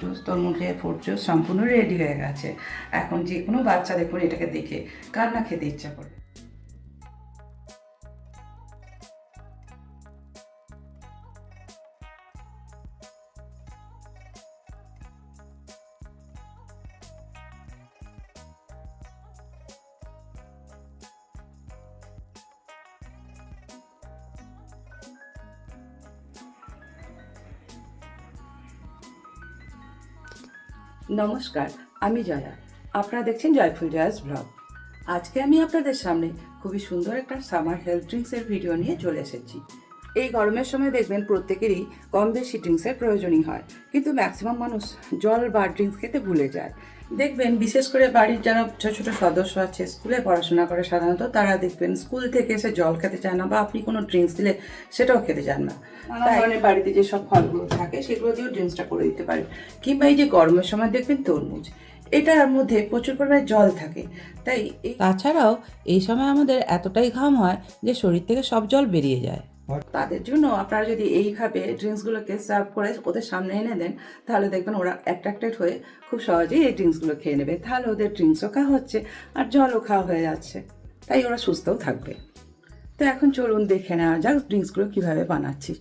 Juice তোর মুখে fruit juice সম্পূর্ণ রেডি হয়ে গেছে। এখন যে কোনো বাচ্চা দেখুন এটাকে দেখে, কার না খেতে ইচ্ছা করবে? নমস্কার, আমি জয়া। আপনারা দেখছেন জয়ফুল জয়াস ব্লগ। আজকে আমি আপনাদের সামনে খুবই সুন্দর একটা সামার হেলথ ড্রিঙ্কসের ভিডিও নিয়ে চলে এসেছি। এই গরমের সময় দেখবেন প্রত্যেকেরই কম বেশি ড্রিঙ্কসের প্রয়োজনই হয়। কিন্তু ম্যাক্সিমাম মানুষ জল বা ড্রিঙ্কস খেতে ভুলে যায়। দেখবেন বিশেষ করে বাড়ির যারা ছোটো ছোটো সদস্য আছে স্কুলে পড়াশোনা করে সাধারণত তারা দেখবেন স্কুল থেকে এসে জল খেতে চায় না বা আপনি কোনো ড্রিঙ্কস দিলে সেটাও খেতে চান না। নানা ধরনের বাড়িতে যেসব ফলগুলো থাকে সেগুলো দিয়েও ড্রিঙ্কসটা করে দিতে পারেন। কিংবা এই যে গরমের সময় দেখবেন তরমুজ এটার মধ্যে প্রচুর পরিমাণে জল থাকে। তাই তাছাড়াও এই সময় আমাদের এতটাই ঘাম হয় যে শরীর থেকে সব জল বেরিয়ে যায়। তাদের জন্য আপনারা যদি এইভাবে ড্রিঙ্কসগুলোকে সার্ভ করে ওদের সামনে এনে দেন তাহলে দেখবেন ওরা অ্যাট্রাক্টেড হয়ে খুব সহজেই এই ড্রিঙ্কসগুলো খেয়ে নেবে। তাহলে ওদের ড্রিঙ্কসও খাওয়া হচ্ছে আর জলও খাওয়া হয়ে যাচ্ছে। তাই ওরা সুস্থও থাকবে। তো এখন চলুন দেখে নেওয়া যাক ড্রিঙ্কসগুলো কীভাবে বানাচ্ছি।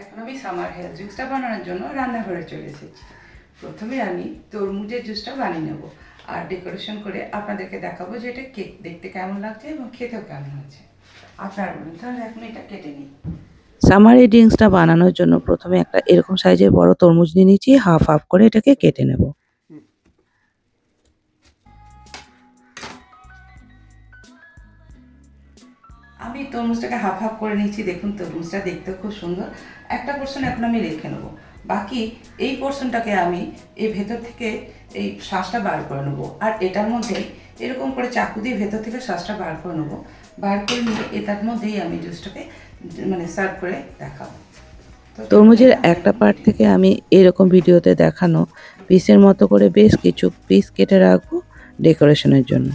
এখন আমি সামার হেলথ ড্রিঙ্কসটা বানানোর জন্য রান্নাঘরে চলে এসেছি। প্রথমে আমি তরমুজের জুসটা বানিয়ে নেব। আর ডেকোরেশন করে আপনাদেরকে দেখাবো যে এটা কেক দেখতে কেমন লাগছে এবং খেতেও কেমন হচ্ছে আপনারা তাহলে এখন এটা কেটে নিই। সামার এই ড্রিঙ্কসটা বানানোর জন্য প্রথমে একটা এরকম সাইজের বড় তরমুজ নিয়ে নিয়েছি হাফ হাফ করে এটাকে কেটে নেব। আমি তরমুজটাকে হাফ হাফ করে নিচ্ছি দেখুন তরমুজটা দেখতেও খুব সুন্দর। একটা পোর্শন এখন আমি রেখে নেব। বাকি এই পোর্শনটাকে আমি এই ভেতর থেকে এই শ্বাসটা বার করে নেব। আর এটার মধ্যে এরকম করে চাকু দিয়ে ভেতর থেকে শ্বাসটা বার করে নেব। বার করে নিয়ে এটার মধ্যেই আমি জুসটাকে মানে সার্ভ করে দেখাবো। তরমুজের একটা পার্ট থেকে আমি এরকম ভিডিওতে দেখানো পিসের মতো করে বেশ কিছু পিস কেটে রাখব ডেকোরেশনের জন্য।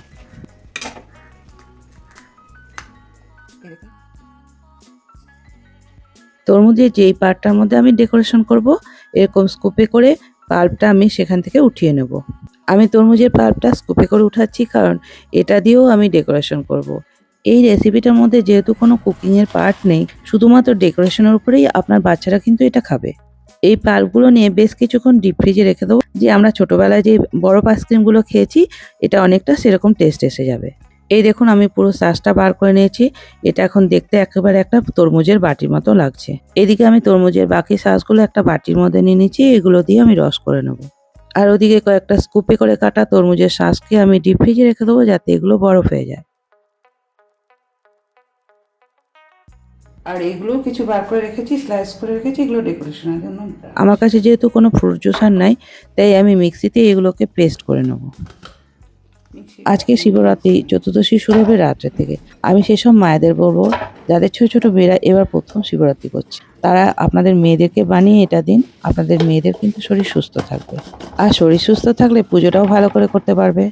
তরমুজের যেই পার্টটার মধ্যে আমি ডেকোরেশন করব, এরকম স্কুপে করে পাল্পটা আমি সেখান থেকে উঠিয়ে নেব। আমি তরমুজের পাল্পটা স্কুপে করে উঠাচ্ছি, কারণ এটা দিয়েও আমি ডেকোরেশন করব। এই রেসিপিটার মধ্যে যেহেতু কোনো কুকিংয়ের পার্ট নেই, শুধুমাত্র ডেকোরেশনের উপরেই আপনার বাচ্চারা কিন্তু এটা খাবে। এই পাল্পগুলো নিয়ে বেশ কিছুক্ষণ ডিপ ফ্রিজে রেখে দেবো। যে আমরা ছোটোবেলায় যে বরফ আইসক্রিমগুলো খেয়েছি, এটা অনেকটা সেরকম টেস্ট এসে যাবে। এই দেখুন, আমি পুরো শ্বাসটা বার করে নিয়েছি। এটা এখন দেখতে একেবারে একটা তরমুজের বাটির মতো লাগছে। এদিকে আমি তরমুজের বাকি শ্বাসগুলো একটা বাটির মধ্যে নিয়ে নিচ্ছি, এগুলো দিয়ে আমি রস করে নেব। আর ওদিকে কয়েকটা স্কুপে করে কাটা তরমুজের শ্বাসকে আমি ডিপ ফ্রিজে রেখে দেবো, যাতে এগুলো বরফ হয়ে যায়। আর এগুলো কিছু বার করে রেখেছি স্লাইস করে রেখেছি এগুলো ডেকোরেশনের জন্য আমার কাছে যেহেতু কোনো ফ্রুট জুসার নাই তাই আমি মিক্সিতে এগুলোকে পেস্ট করে নেব। আজকে শিবরাত্রি চতুর্দশী শুরু হবে রাত্রে থেকে। আমি সেসব মায়েদের বলব যাদের ছোট ছোট মেয়েরা এবার প্রথম শিবরাত্রি করছে তারা আপনাদের মেয়েদেরকে বানিয়ে এটা দিন আপনাদের মেয়েদের কিন্তু শরীর সুস্থ থাকবে। আর শরীর সুস্থ থাকলে পুজোটাও ভালো করে করতে পারবে।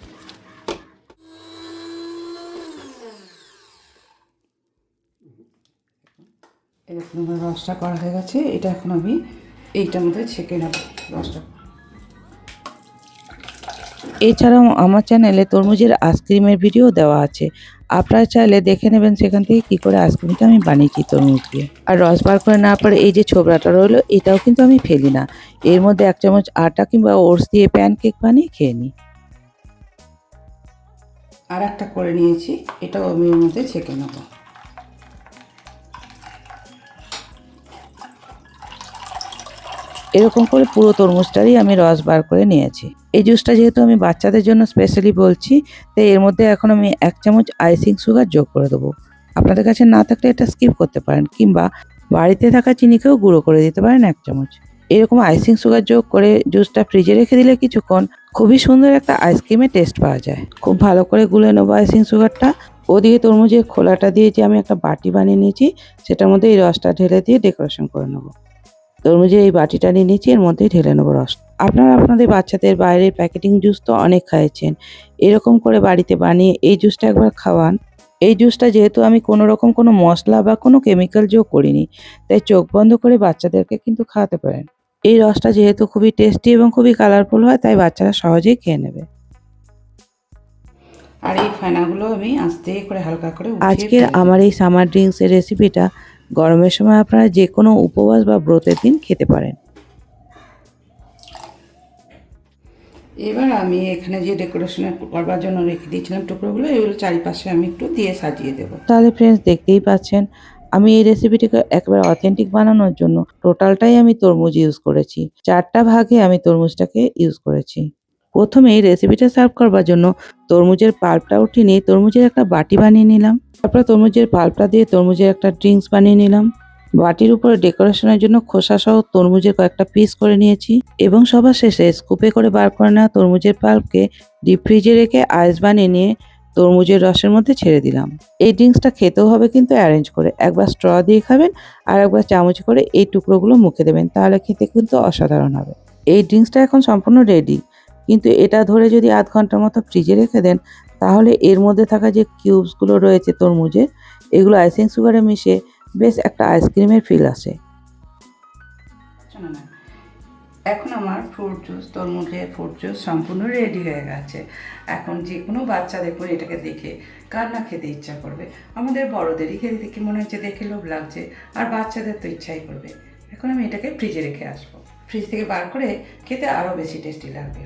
এরকম আমার রসটা করা হয়ে গেছে। এটা এখন আমি এইটার মধ্যে ছেঁকে নেব রসটা। এছাড়াও আমার চ্যানেলে তরমুজের আইসক্রিমের ভিডিও দেওয়া আছে। আপনারা চাইলে দেখে নেবেন সেখান থেকে কি করে আইসক্রিমটা আমি বানিয়েছি তরমুজ দিয়ে। আর রস বার করে না পরে এই যে ছোবড়াটা রইল এটাও কিন্তু আমি ফেলি না। এর মধ্যে এক চামচ আটা কিংবা ওটস দিয়ে প্যান কেক বানিয়ে খেয়ে নিই। আর একটা করে নিয়েছি এটাও আমি এর মধ্যে ছেঁকে নেব। এরকম করে পুরো তরমুজটারই আমি রস বার করে নিয়েছি। এই জুসটা যেহেতু আমি বাচ্চাদের জন্য স্পেশালি বলছি, তাই এর মধ্যে এখন আমি এক চামচ আইসিং সুগার যোগ করে দেবো। আপনাদের কাছে না থাকলে এটা স্কিপ করতে পারেন, কিংবা বাড়িতে থাকা চিনিকেও গুঁড়ো করে দিতে পারেন এক চামচ। এরকম আইসিং সুগার যোগ করে জুসটা ফ্রিজে রেখে দিলে কিছুক্ষণ খুবই সুন্দর একটা আইসক্রিমের টেস্ট পাওয়া যায়। খুব ভালো করে গুলে নেব আইসিং সুগারটা ওদিকে তরমুজের খোলাটা দিয়ে যে আমি একটা বাটি বানিয়ে নিয়েছি, সেটার মধ্যে এই রসটা ঢেলে দিয়ে ডেকোরেশন করে নেব। তরমুজের এই বাটিটা নিয়ে নিচ্ছি এর মধ্যেই ঢেলে নেব রস। আপনারা আপনাদের বাচ্চাদের বাইরের প্যাকেটিং জুস তো অনেক খাইয়েছেন। এরকম করে বাড়িতে বানিয়ে এই জুসটা একবার খাওয়ান। এই জুসটা যেহেতু আমি কোনো রকম কোনো মশলা বা কোনো কেমিক্যাল যোগ করিনি তাই চোখ বন্ধ করে বাচ্চাদেরকে কিন্তু খাওয়াতে পারেন। এই রসটা যেহেতু খুবই টেস্টি এবং খুবই কালারফুল হয় তাই বাচ্চারা সহজেই খেয়ে নেবে। আর এই ফেনাগুলো আমি আস্তে করে হালকা করে আজকের আমার এই সামার ড্রিঙ্কসের রেসিপিটা গরমের সময় আপনারা যে কোনো উপবাস বা ব্রতের দিন খেতে পারেন। এবার আমি এখানে যে ডেকোরেশন করবার জন্য রেখে দিয়েছিলাম টুকরোগুলো এগুলো চারিপাশে আমি একটু দিয়ে সাজিয়ে দেবো। তাহলে ফ্রেন্ডস দেখতেই পাচ্ছেন আমি এই রেসিপিটিকে একেবারে অথেন্টিক বানানোর জন্য টোটালটাই আমি তরমুজ ইউজ করেছি চারটা ভাগে আমি তরমুজটাকে ইউজ করেছি। প্রথমে রেসিপিটা সার্ভ করবার জন্য তরমুজের পাল্পটা উঠিয়ে নিয়ে তরমুজের একটা বাটি বানিয়ে নিলাম। তারপরে তরমুজের পাল্পটা দিয়ে তরমুজের একটা ড্রিঙ্কস বানিয়ে নিলাম। বাটির উপরে ডেকোরেশনের জন্য খোসা সহ তরমুজের কয়েকটা পিস করে নিয়েছি এবং সবার শেষে স্কুপে করে বার করে নেওয়া তরমুজের পাল্পকে ডিপ ফ্রিজে রেখে আইস বানিয়ে নিয়ে তরমুজের রসের মধ্যে ছেড়ে দিলাম। এই ড্রিঙ্কসটা খেতেও হবে কিন্তু অ্যারেঞ্জ করে। একবার স্ট্র দিয়ে খাবেন আর একবার চামচ করে এই টুকরোগুলো মুখে দেবেন, তাহলে খেতে কিন্তু অসাধারণ হবে। এই ড্রিঙ্কসটা এখন সম্পূর্ণ রেডি কিন্তু এটা ধরে যদি আধ ঘণ্টার মতো ফ্রিজে রেখে দেন, তাহলে এর মধ্যে থাকা যে কিউবসগুলো রয়েছে তরমুজের এগুলো আইসিং সুগারে মিশে বেশ একটা আইসক্রিমের ফিল আসে। এখন আমার ফ্রুট জুস তরমুজের ফ্রুট জুস সম্পূর্ণ রেডি হয়ে গেছে। এখন যে কোনো বাচ্চা দেখুন এটাকে দেখে কার না খেতে ইচ্ছা করবে? আমাদের বড়দেরই খেতে দেখে মনে হচ্ছে দেখে লোভ লাগছে, আর বাচ্চাদের তো ইচ্ছাই করবে। এখন আমি এটাকে ফ্রিজে রেখে আসব। ফ্রিজ থেকে বার করে খেতে আরও বেশি টেস্টি লাগবে।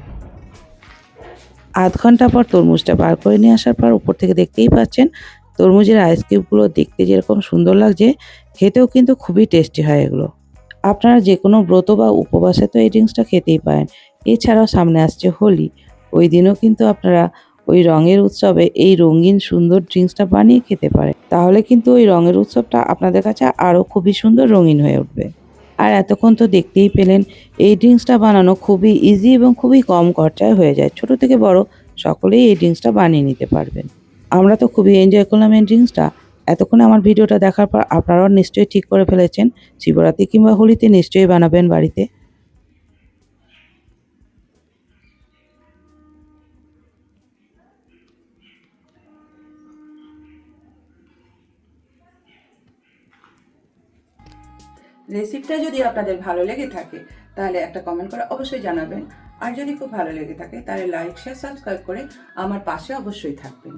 আধ ঘণ্টা পর তরমুজটা বার করে নিয়ে আসার পর উপর থেকে দেখতেই পাচ্ছেন, তরমুজের আইস কিউবগুলো দেখতে যেরকম সুন্দর লাগছে, খেতেও কিন্তু খুবই টেস্টি হয় এগুলো। আপনারা যে কোনো ব্রত বা উপবাসে তো এই ড্রিঙ্কসটা খেতেই পারেন। এছাড়াও সামনে আসছে হোলি। ওই দিনও কিন্তু আপনারা ওই রঙের উৎসবে এই রঙিন সুন্দর ড্রিঙ্কসটা বানিয়ে খেতে পারেন। তাহলে কিন্তু ওই রঙের উৎসবটা আপনাদের কাছে আরও খুবই সুন্দর রঙিন হয়ে উঠবে। আর এতক্ষণ তো দেখতেই পেলেন, এই ড্রিঙ্কসটা বানানো খুবই ইজি এবং খুবই কম খরচায় হয়ে যায়। ছোট থেকে বড় সকলেই এই ড্রিঙ্কসটা বানিয়ে নিতে পারবেন। আমরা তো খুবই এনজয় করলাম এই ড্রিঙ্কসটা। এতক্ষণে আমার ভিডিওটা দেখার পর আপনারাও নিশ্চয়ই ঠিক করে ফেলেছেন। শিবরাত্রি কিংবা হোলিতে নিশ্চয়ই বানাবেন বাড়িতে। রেসিপিটা যদি আপনাদের ভালো লেগে থাকে, তাহলে একটা কমেন্ট করে অবশ্যই জানাবেন। আর যদি খুব ভালো লেগে থাকে, তাহলে লাইক শেয়ার সাবস্ক্রাইব করে আমার পাশে অবশ্যই থাকবেন।